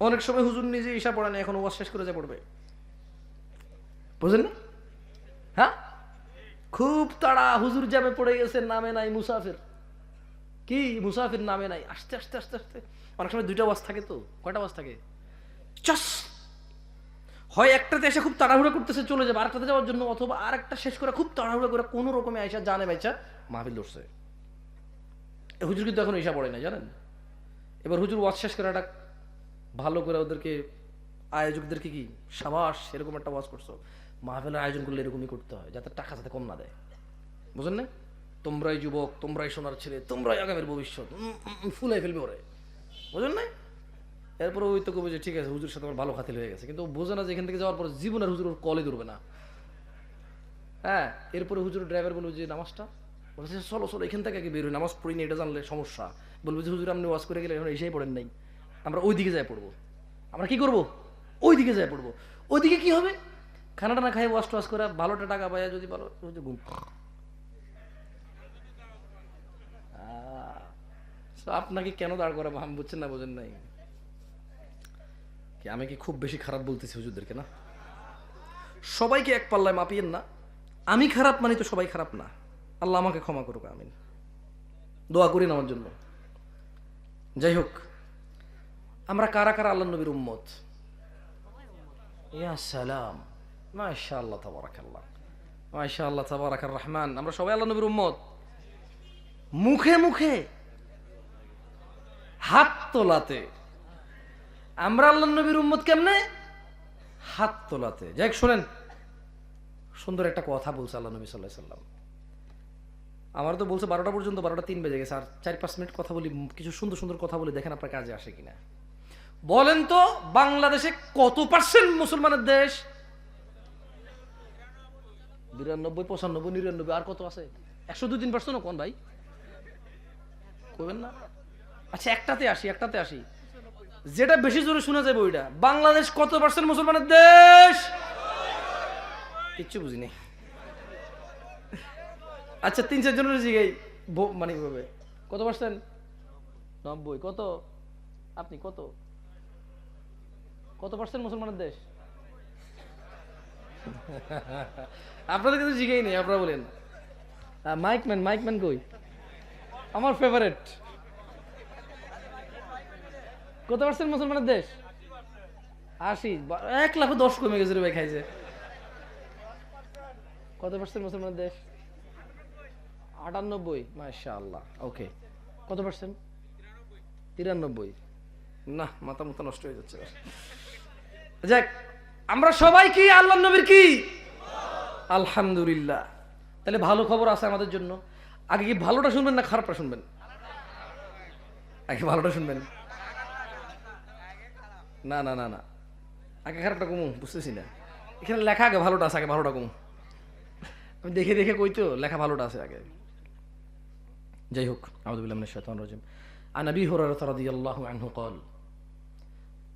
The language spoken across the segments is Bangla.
অনেক সময় হুজুর নিজে ঈশা পড়ে না, এখন ওয়াজ শেষ করে যা পড়বে। বুঝলেন না? হ্যাঁ? খুব তাড়া হুজুর যাবে পড়ে গেছে, নামে নাই মুসাফির। কি? মুসাফির নামে নাই। আস্তে আস্তে আস্তে আস্তে। অনেক সময় দুইটা ওয়াজ থাকে তো, কয়টা ওয়াজ থাকে? চস! হয় একটাতে এসে খুব তাড়াহুড়া করতেছে, চলে যাবে। আরেকটাতে যাওয়ার জন্য অথবা আরেকটা শেষ করে খুব তাড়াহুড়া করে কোনো রকমে আইসা জানে বাইচা মাহফিল ধরছে। হুজুর কিন্তু এখন ঈশা পড়ে না জানেন? এবার হুজুর ওয়াজ শেষ করে একটা ভালো করে ওদেরকে, আয়োজকদেরকে কি সাবাস এরকম একটা ওয়াজ করছ? মাহফিলের আয়োজন করলে এরকমই করতে হয়, যাতে টাকা যাতে কম না দেয়। বুঝলেন না? তোমরাই যুবক, তোমরাই সোনার ছেলে, তোমরাই আগামীর ভবিষ্যৎ ফুলাই ফেলবে ওরে। বুঝলেন না? এরপরে ওই তো যে ঠিক আছে হুজুর সাথে আমার ভালো খাতিল হয়ে গেছে। কিন্তু বোঝে না যে এখান থেকে যাওয়ার পর জীবনের হুজুর ওর কলে ধরবে না। হ্যাঁ এরপরে হুজুর ড্রাইভার বলব যে, নামাজটা? বলছে চলো চলো এখান থেকে বেরোই নামাজ পড়ি না, এটা জানলে সমস্যা। বলব যে, হুজুর, আপনি ওয়াজ করে গেলে এখন এসেই পড়েন নাই। আমরা ওই দিকে যাই পড়ব। আমরা কি করব? ওই দিকে যাই পড়ব। ওই দিকে কি হবে? খানাটা না খাই ওয়াশ টোয়াশ করে, ভালোটা টাকা পায় যদি ভালো ঘুম। আপনাকে কেন দাঁড় করা আমি বুঝছেন না, বোঝেন নাই। কি, আমি কি খুব বেশি খারাপ বলতেছি হুজুরদেরকে না? সবাইকে এক পাল্লায় মাপিয়েন না। আমি খারাপ মানে তো সবাই খারাপ না। আল্লাহ আমাকে ক্ষমা করুক, আমিন। দোয়া করি না আমার জন্য। যাই হোক আমরা কারা কারা আল্লাহ নবীর উম্মত? ইয়া সালাম। মাশা আল্লাহ তাবারাকাল্লাহ। মাশা আল্লাহ রহমান। আমরা সবাই আল্লাহ নবীর উম্মত। মুখে মুখে হাত তোলাতে। আমরা আল্লাহ নবীর উম্মত কেমনে? হাত তোলাতে। যাই শোনেন। সুন্দর একটা কথা বলছে আল্লাহ নবী সাল্লাহ সাল্লাম। আমার তো বলছে বারোটা পর্যন্ত, বারোটা তিন বেজে গেছে। আর চার পাঁচ মিনিট কথা বলি, কিছু সুন্দর সুন্দর কথা বলি, দেখেন আপনার কাজে আসে কিনা। বলেন তো, বাংলাদেশে কত পার্সেন্ট মুসলমানের দেশ? বিরানব্বই, পঁচানব্বই, নিরানব্বই, আর কত আছে? একশো দুই, তিন পার্সেন্ট কোন ভাই। কইবেন না। আচ্ছা একটাতে আসি একটাতে আসি। যেটা বেশি জোরে শোনা যাবে ওইটা। বাংলাদেশ কত পার্সেন্ট মুসলমানের দেশ? কিচ্ছু বুঝিনি। আচ্ছা তিন চারজনের জিগাই ব- মানে কত পার্সেন্ট নব্বই, কত? আপনি কত? কত পার্সেন্ট মুসলমানের দেশ? আপনাদের কিন্তু জিগাই নেই আপনারা বলেন। মাইকম্যান মাইকম্যান কই? আমার ফেভারেট কত পার্সেন্ট মুসলমানের দেশ? আশি এক লাখে দশ কমে গেছে রে ভাই খাইছে। কত পার্সেন্ট মুসলমানের দেশ? আটানব্বই মাশা আল্লাহ ওকে কত পার্সেন্ট তিরানব্বই। না, মাথা মতো নষ্ট হয়ে যাচ্ছে। যাক, আমরা সবাই কি আল্লাহ নবীর কি? আলহামদুলিল্লাহ। তাহলে ভালো খবর আছে আমাদের জন্য। আগে কি ভালোটা শুনবেন না খারাপটা শুনবেন? আগে ভালোটা শুনবেন। না না না না। আগে খারাপটা কমু, বুঝতেছি না। এখানে লেখা আগে ভালোটা আছে, আগে ভালোটা কমু। আমি দেখে দেখে কই তো, লেখা ভালোটা আছে আগে। যাই হোক আউযুবিল্লাহি মিনাশ শাইতানির রাজিম। আন আবি হুরায়রা রাদিয়াল্লাহু আনহু قال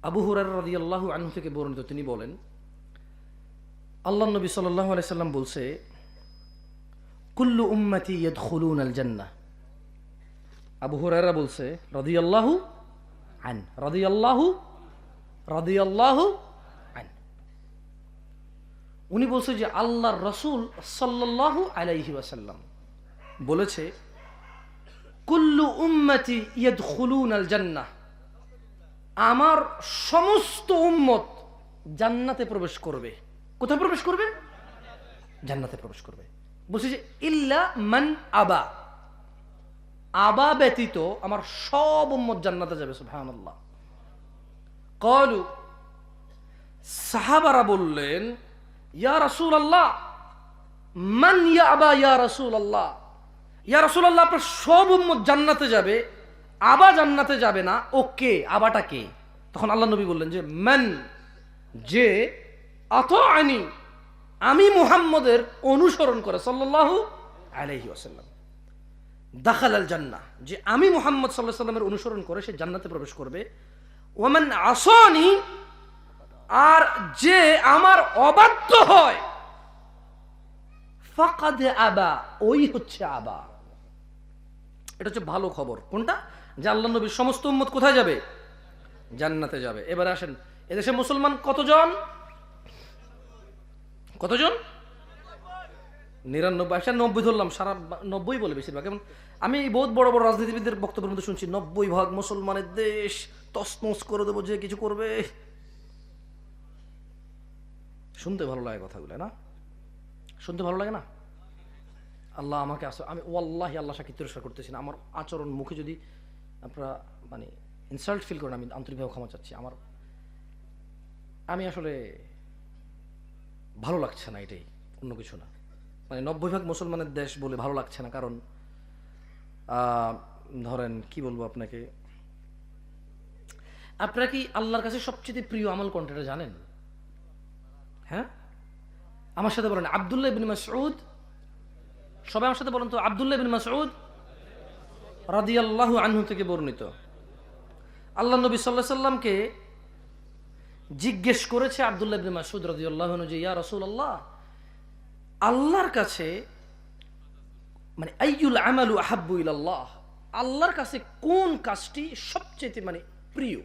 আবু হুরায়রা রাদিয়াল্লাহু আনহু থেকে বর্ণিত তিনি বলেন আল্লাহ নবী সাল্লাল্লাহু আলাইহি সাল্লাম বলছে কুল্লু উম্মতি ইয়াদখুলুন আল জান্নাহ আবু হুরায়রা বলছে রাদিয়াল্লাহু আন রাদিয়াল্লাহু রাদিয়াল্লাহু আন উনি বলছে যে আল্লাহর রসুল সাল্লাল্লাহু আলাইহি ওয়াসাল্লাম বলেছে কুল্লু উম্মতি ইয়াদখুলুন আল জান্নাহ আমার সমস্ত উম্মত জান্নাতে প্রবেশ করবে। কোথায় প্রবেশ করবে? জান্নাতে প্রবেশ করবে। বলছে যে, ইল্লা মান আবা। আবা ব্যতীত আমার সব উম্মত জান্নাতে যাবে, সুবহানাল্লাহ। কলু, সাহাবারা বললেন, ইয়া রাসূল আল্লাহ মান ইয়া আবা ইয়া রাসূল আল্লাহ ইয়া রাসূল আল্লাহ আপনার সব উম্মত জান্নাতে যাবে আবা জান্নাতে যাবে না। ও কে? আবাটা কে? তখন আল্লাহ নবী বললেন যে, মান যে আত আনি আমি মুহাম্মদের অনুসরণ করে, সাল্লাল্লাহু আলাইহি ওয়াসাল্লাম দাখাল আল জান্নাহ, যে আমি মুহাম্মদ সাল্লাহ সাল্লামের অনুসরণ করে, সে জান্নাতে প্রবেশ করবে। ওমান আসনি, আর যে আমার অবাধ্য হয়, ফাকাদে আবা, ওই হচ্ছে আবা। এটা হচ্ছে ভালো খবর। কোনটা? যে আল্লাহ নবীর সমস্ত উম্মত কোথায় যাবে? জান্নাতে যাবে। এবারে আসেন, এদেশে মুসলমান কতজন? কতজন? নিরানব্বই আসলে নব্বই ধরলাম, সারা নব্বই বলে বেশিরভাগ। এবং আমি বহুত বড় বড় রাজনীতিবিদদের বক্তব্যের মধ্যে শুনছি, নব্বই ভাগ মুসলমানের দেশ তসমস করে দেবো যে কিছু করবে। শুনতে ভালো লাগে কথাগুলো, না? শুনতে ভালো লাগে না? আল্লাহ আমাকে আস আমি ওয়াল্লাহি আল্লাহ সাক্ষী তিরস্কার করতেছি না। আমার আচরণ মুখে যদি আপনারা মানে ইনসাল্ট ফিল করেন, আমি আন্তরিকভাবে ক্ষমা চাচ্ছি। আমার আমি আসলে ভালো লাগছে না এটাই, অন্য কিছু না। মানে নব্বই ভাগ মুসলমানের দেশ বলে ভালো লাগছে না, কারণ ধরেন কি বলব আপনাকে? আপনারা কি আল্লাহর কাছে সবচেয়ে প্রিয় আমল কোনটা জানেন? হ্যাঁ? আমার সাথে বলেন, আবদুল্লাহ ইবিন মাসউদ সবাই আমার সাথে বলেন তো, আবদুল্লাহ ইবিন মাসউদ রাদিয়াল্লাহু আনহু থেকে বর্ণিত। আল্লাহ নবী সাল্লাহ সাল্লামকে জিজ্ঞেস করেছে আবদুল্লাহ ইবিন মাসউদ রাদিয়াল্লাহু আনহু যে, ইয়া রাসূলুল্লাহ, আল্লাহর কাছে মানে আইয়ুল আমালু আহাব্বু ইলাল্লাহ, আল্লাহর কাছে কোন কাজটি সবচেয়ে মানে প্রিয়?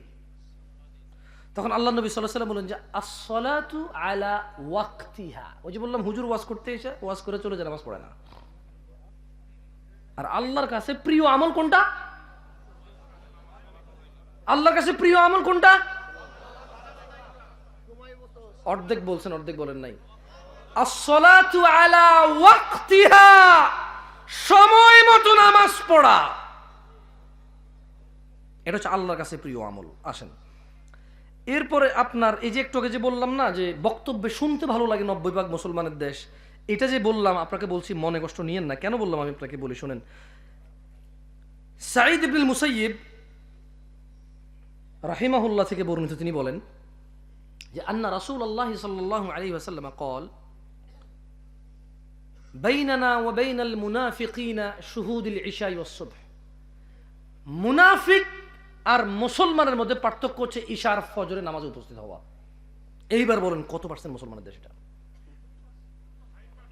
তখন আল্লাহ নবী সাল্লাহ সাল্লাম বলেন যে আসলাতু আলা ওয়াক্তিহা। ওই যে বললাম, হুজুর ওয়াজ করতে এসে, ওয়াজ করে চলে যায়, নামাজ পড়ে না। আর আল্লাহর কাছে প্রিয় আমল কোনটা? আল্লাহর কাছে প্রিয় আমল কোনটা? অর্ধেক বলছেন, অর্ধেক বলেন নাই। সময় মতো নামাজ পড়া। এটা হচ্ছে আল্লাহর কাছে প্রিয় আমল। আসেন। এরপরে আপনার এই যে একটু আগে যে বললাম না, যে বক্তব্যে শুনতে ভালো লাগে নব্বই ভাগ মুসলমানের দেশ এটা যে বললাম, আপনাকে বলছি, মনে কষ্ট নিয়েন না। কেন বললাম আমি আপনাকে বলি, শোনেন। সাঈদ ইবনুল মুসাইব রাহিমাহুল্লাহ থেকে বর্ণিত, তিনি বলেন যে, আন্না রাসুল আল্লাহ সাল্লাহ আলী আসাল্লাম কল বেইনানা ও বেইনাল মুনাফিকিনা ইশাই মুনাফিক আর মুসলমানের মধ্যে পার্থক্য হচ্ছে ইশার ফজরে নামাজে উপস্থিত হওয়া। এইবার বলেন, কত পার্সেন্ট মুসলমানের দেশটা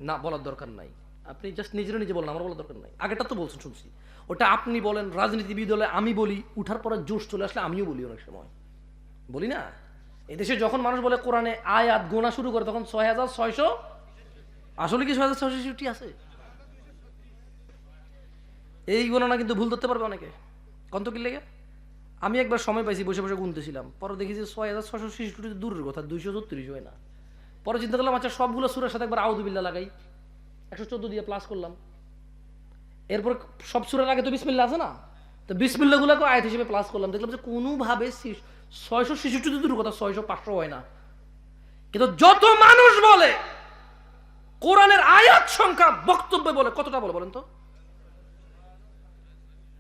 না বলার দরকার নাই। আপনি জাস্ট নিজেরা নিজে বলেন আমার বলার দরকার নাই। আগেটা তো বলছেন, শুনছি। ওটা আপনি বলেন, রাজনীতিবিদ হলে আমি বলি, উঠার পরে জোশ চলে আসলে আমিও বলি অনেক সময়। বলি না? এদেশে যখন মানুষ বলে কোরআনে আয়াত গোনা শুরু করে, তখন ছয় হাজার ছয়শো, আসলে কি ছয় হাজার ছয়শো ছেষট্টি আছে? এই গণনা কিন্তু ভুল ধরতে পারবে অনেকে। কত কি লেগে? আমি একবার সময় পাইছি, বসে বসে গুনতেছিলাম। পরে দেখি যে ছয় হাজার ছশো ছেষট্টি দূরের কথা, দুইশো ছত্রিশ হয় না। পরে চিন্তা করলাম আচ্ছা সবগুলো সুরের সাথে একবার আউদুবিল্লা লাগাই। একশো চোদ্দ দিয়ে প্লাস করলাম। এরপর সব সুরের আগে তো বিসমিল্লা আছে না? তো বিসমিল্লাগুলোকে আয়াত হিসেবে প্লাস করলাম। দেখলাম যে কোনোভাবে ছয়শো ছেষট্টি তো কথা, ছয়শো, পাঁচশো হয় না। কিন্তু যত মানুষ বলে, কোরআনের আয়াত সংখ্যা বক্তব্য বলে, কতটা বলে বলেন তো?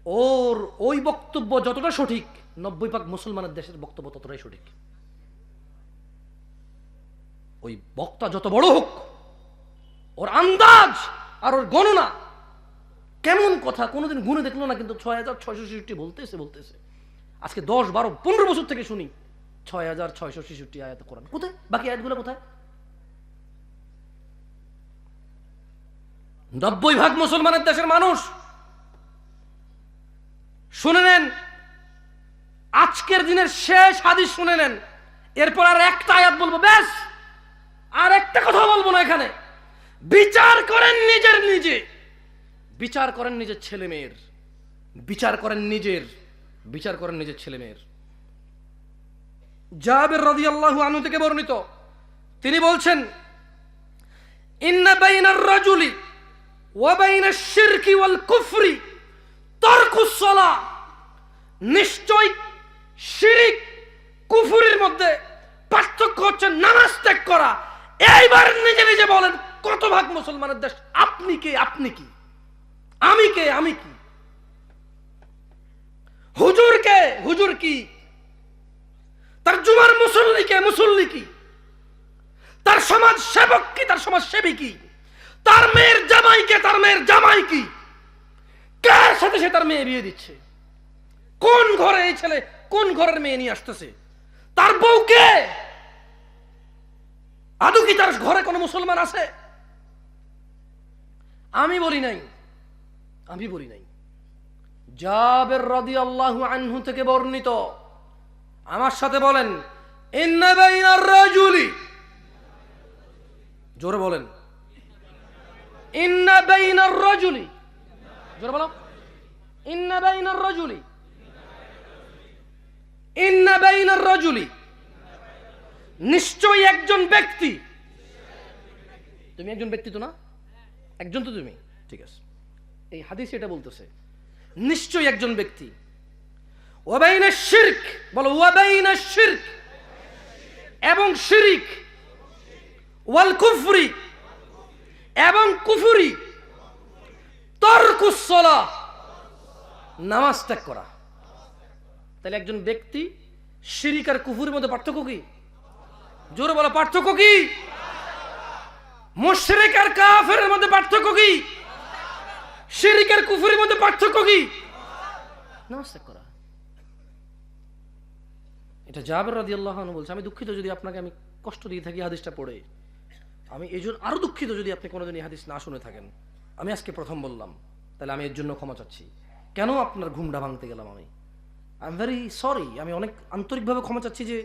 ওর ওই বক্তব্য যতটা সঠিক, নব্বই ভাগ মুসলমানের দেশের বক্তব্য ততটাই সঠিক। ওই বক্তা যত বড় হোক, ওর আন্দাজ আর ওর গণনা কেমন কথা কোনোদিন গুনে দেখল না কিন্তু ছয় হাজার ছয়শো ছেষট্টি বলতেছে বলতেছে। আজকে দশ বারো পনেরো বছর থেকে শুনি, ছয় হাজার ছয়শো ছেষট্টি আয়াত কোরআন। কোথায়? বাকি আয়াতগুলো কোথায়? নব্বই ভাগ মুসলমানের দেশের মানুষ। শুনে নেন, আজকের দিনের শেষ হাদিস শুনে নেন। এরপর আর একটা আয়াত বলব, ব্যাস। আর একটা কথা বলব না এখানে। বিচার করেন নিজের নিজে। বিচার করেন নিজের ছেলে মেয়ের। বিচার করেন নিজের। বিচার করেন নিজের ছেলে মেয়ের। জাবের রাদিয়াল্লাহু আনু থেকে বর্ণিত। তিনি বলছেন, ইন্না বাইনার রাজুলি ওয়া বাইনাশ শিরকি ওয়াল কুফরি তারকুস নিশ্চয় শিরিক কুফুরির মধ্যে পার্থক্য হচ্ছে নামাজ ত্যাগ করা। এইবার নিজে নিজে বলেন, কত ভাগ মুসলমানের দেশ? আপনি কে? আপনি কি? আমি কে? আমি কি? হুজুর কে? হুজুর কি? তার জুমার মুসল্লি কে? মুসল্লি কি? তার সমাজ সেবক কি? তার সমাজ সেবী কি? তার মেয়ের জামাই কে? তার মেয়ের জামাই কি? কার সাথে সে তার মেয়ে বিয়ে দিচ্ছে? কোন ঘরে এই ছেলে কোন ঘরের মেয়ে নিয়ে আসতেছে? তার বউকে আদৌ কি তার ঘরে কোনো মুসলমান আছে? আমি বলি নাই। আমি বলি নাই। জাবের রাদি আল্লাহু আনহু থেকে বর্ণিত। আমার সাথে বলেন জোরে বলেন। রাজুলি। জোরে বলো। ইন্না বাইনার রাজুলি। ইন্না বাইনার রাজুলি। নিশ্চয়ই একজন ব্যক্তি। তুমি একজন ব্যক্তি তো না? একজন তো তুমি। ঠিক আছে। এই হাদিস এটা বলতেছে, নিশ্চয়ই একজন ব্যক্তি। ওয়াবাইনা শিরক, বলো ওয়াবাইনা শিরক। এবং শিরিক, ওয়াল কুফরি। এবং কুফুরি তর্কুসলা নামাজ ত্যাগ করা। তাহলে একজন ব্যক্তি শিরিক আর কুফুরের মধ্যে পার্থক্য কি? জোরে বলো পার্থক্য কি? মুশরিক আর কাফের মধ্যে পার্থক্য কি? শিরিক আর কুফুরের মধ্যে পার্থক্য কি? নামাজ করা এটা জাবের রাদি আল্লাহ বলছে আমি দুঃখিত যদি আপনাকে আমি কষ্ট দিয়ে থাকি হাদিসটা পড়ে। আমি এই জন্য আরও দুঃখিত যদি আপনি কোনোদিন এই হাদিস না শুনে থাকেন। আমি আজকে প্রথম বললাম তাহলে আমি এর জন্য ক্ষমা চাচ্ছি। কেন আপনার ঘুমটা ভাঙতে গেলাম আমি? আই এম ভেরি সরি আমি অনেক আন্তরিকভাবে ক্ষমা চাচ্ছি যে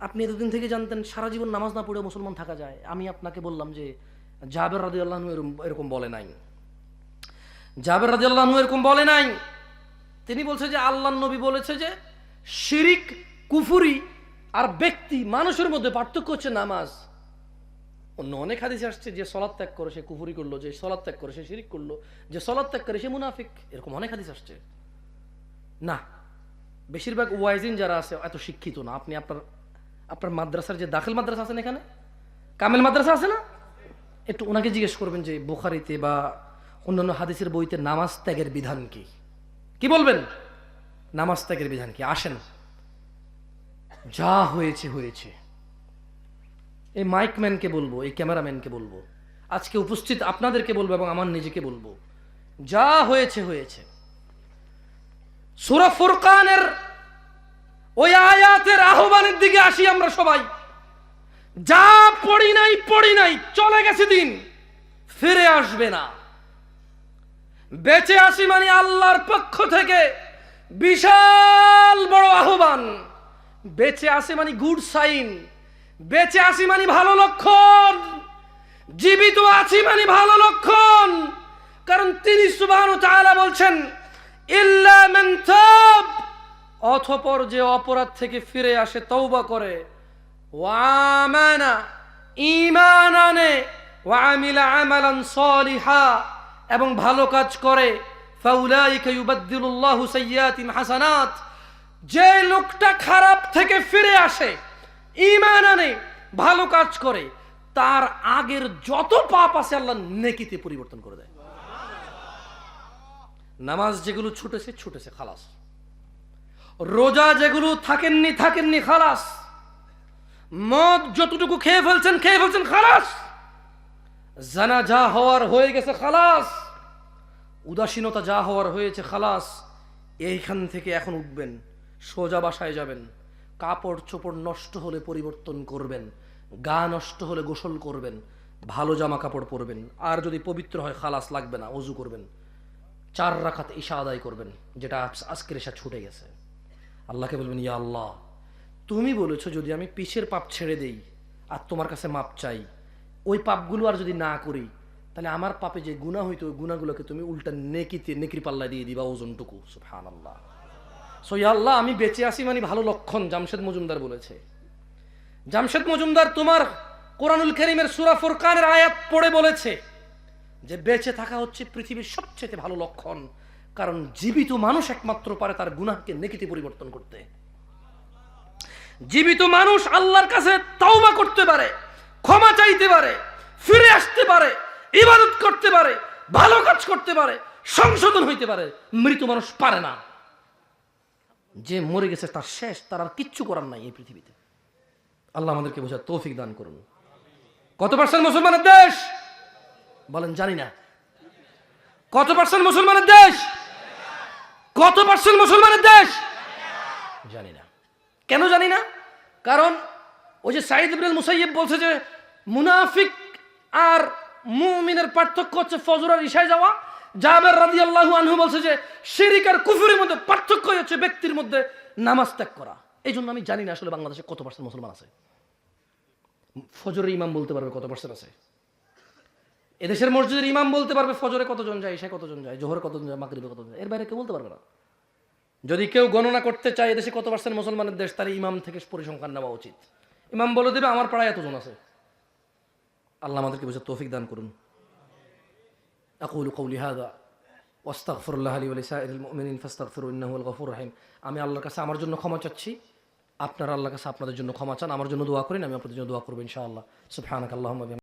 আপনি এতদিন থেকে জানতেন সারা জীবন নামাজ না পড়ে মুসলমান থাকা যায়। আমি আপনাকে বললাম যে, জাবের রাদি আল্লাহ এরকম বলে নাই। জাবের রাজি আল্লাহ এরকম বলে নাই। তিনি বলছে যে আল্লাহ নবী বলেছে যে, শিরিক, কুফুরি আর ব্যক্তি, মানুষের মধ্যে পার্থক্য হচ্ছে নামাজ। অন্য অনেক হাদিস আসছে যে সলাদ ত্যাগ করে সে কুফুরি করল, যে সলাদ ত্যাগ করে সে শিরিক করল, যে সলাদ ত্যাগ করে সে মুনাফিক। এরকম অনেক হাদিস আসছে। না, বেশিরভাগ ওয়াইজিন যারা আছে, এত শিক্ষিত না। আপনি আপনার আপনার মাদ্রাসার যে দাখিল মাদ্রাসা আছেন এখানে? কামেল মাদ্রাসা আছে না? একটু ওনাকে জিজ্ঞেস করবেন যে, বুখারিতে বা অন্যান্য হাদিসের বইতে নামাজ ত্যাগের বিধান কি? কি বলবেন? নামাজ ত্যাগের বিধান কি? আসেন। যা হয়েছে হয়েছে। এই মাইকম্যানকে বলব, এই ক্যামেরাম্যানকে বলব। আজকে উপস্থিত আপনাদেরকে বলব এবং আমার নিজেকে বলব। যা হয়েছে হয়েছে। সুরা ফুরকানের ওই আয়াতের আহ্বানের দিকে আসি আমরা সবাই। যা পড়ি নাই পড়ি নাই, চলে গেছে দিন, ফিরে আসবে না। বেঁচে আসি মানে আল্লাহর পক্ষ থেকে বিশাল বড় আহ্বান। বেঁচে আসি মানে গুড সাইন। বেঁচে আসি মানে ভালো লক্ষণ। জীবিত আছি মানে ভালো লক্ষণ। কারণ তিনি তাআলা বলছেন, ইল্লা অথপর যে অপরাধ থেকে ফিরে আসে তৌবা করে। আমালান এবং ভালো কাজ করে। হাসানাত। যে লোকটা খারাপ থেকে ফিরে আসে ঈমান আনে ভালো কাজ করে, তার আগের যত পাপ আছে আল্লাহ নেকিতে পরিবর্তন করে দেয়। নামাজ যেগুলো ছুটেছে ছুটেছে, খালাস। রোজা যেগুলো থাকেননি থাকেননি, খালাস। মদ যতটুকু খেয়ে ফেলছেন খেয়ে ফেলছেন, খালাস। জানা যা হওয়ার হয়ে গেছে, খালাস। উদাসীনতা যা হওয়ার হয়েছে, খালাস। এইখান থেকে এখন উঠবেন, সোজা বাসায় যাবেন। কাপড় চোপড় নষ্ট হলে পরিবর্তন করবেন, গা নষ্ট হলে গোসল করবেন, ভালো জামা কাপড় পরবেন, আর যদি পবিত্র হয়, খালাস লাগবে না, অজু করবেন। চার রাখাত ঈশা আদায় করবেন, যেটা আজকের ঈশা ছুটে গেছে। আল্লাহকে বলবেন, ইয়া আল্লাহ, তুমি বলেছ যদি আমি পিছের পাপ ছেড়ে দেই আর তোমার কাছে মাপ চাই, ওই পাপগুলো আর যদি না করি, তাহলে আমার পাপে যে গুণা হইতো, ওই গুণাগুলোকে তুমি উল্টা নেকিতে, নেকির পাল্লা দিয়ে দিবা ওজনটুকু। সুফহান আল্লাহ সো আল্লাহ, আমি বেঁচে আসি মানে ভালো লক্ষণ, জামশেদ মজুমদার বলেছে। জামশেদ মজুমদার তোমার কোরআনুল করিমের সুরা ফুরকানের আয়াত পড়ে বলেছে যে বেঁচে থাকা হচ্ছে পৃথিবীর সবচেয়ে ভালো লক্ষণ। কারণ জীবিত মানুষ একমাত্র পারে তার গুনাহকে নেকিতে পরিবর্তন করতে। জীবিত মানুষ আল্লাহর কাছে তওবা করতে পারে, ক্ষমা চাইতে পারে, ফিরে আসতে পারে, ইবাদত করতে পারে, ভালো কাজ করতে পারে, সংশোধন হইতে পারে, মৃত মানুষ পারে না। যে মরে গেছে তার শেষ, তার আর কিচ্ছু করার নাই এই পৃথিবীতে। আল্লাহ আমাদেরকে বোঝার তৌফিক দান করুন। কত পার্সেন্ট মুসলমানের দেশ? বলেন, জানি না। কত পার্সেন্ট মুসলমানের দেশ? কত পার্সেন্ট মুসলমানের দেশ? জানি না। কেন জানি না? কারণ ওই যে সাইদ ইবনুল মুসাইয়্যিব বলছে যে, মুনাফিক আর মুমিনের পার্থক্য হচ্ছে ফজর আর ইশায় যাওয়া। জাবের রাদিয়াল্লাহু আনহু বলছে যে, শিরিক আর কুফুরের মধ্যে পার্থক্য হচ্ছে ব্যক্তির মধ্যে নামাজ ত্যাগ করা। এই জন্য আমি জানি না আসলে বাংলাদেশে কত পার্সেন্ট মুসলমান আছে। ফজরের ইমাম বলতে পারবে কত পার্সেন্ট আছে? এদেশের মসজিদের ইমাম বলতে পারবে ফজরে কতজন যায় সে কতজন যায় জোহরে কতজন যায় মাগরিবে কতজন যায় এর বাইরে কেউ বলতে পারবে না যদি কেউ গণনা করতে চায় এদেশে কত পার্সেন্ট মুসলমানের দেশ তাহলে ইমাম থেকে পরিসংখ্যান নেওয়া উচিত ইমাম বলে দেবে আমার পাড়ায় এতজন আছে আল্লাহ আমাদেরকে বুঝে তৌফিক দান করুন أقول قولي هذا واستغفر الله لي ولسائر المؤمنين فاستغفروا انه هو الغفور الرحيم আমি আল্লাহর কাছে আমার জন্য ক্ষমা চাচ্ছি আপনারা আল্লাহর কাছে আপনাদের জন্য ক্ষমা চান আমার জন্য দোয়া করেন আমি আপনাদের জন্য দোয়া করবো ইনশাআল্লাহ সুবহানাক আল্লাহুম্মা বিহামদিক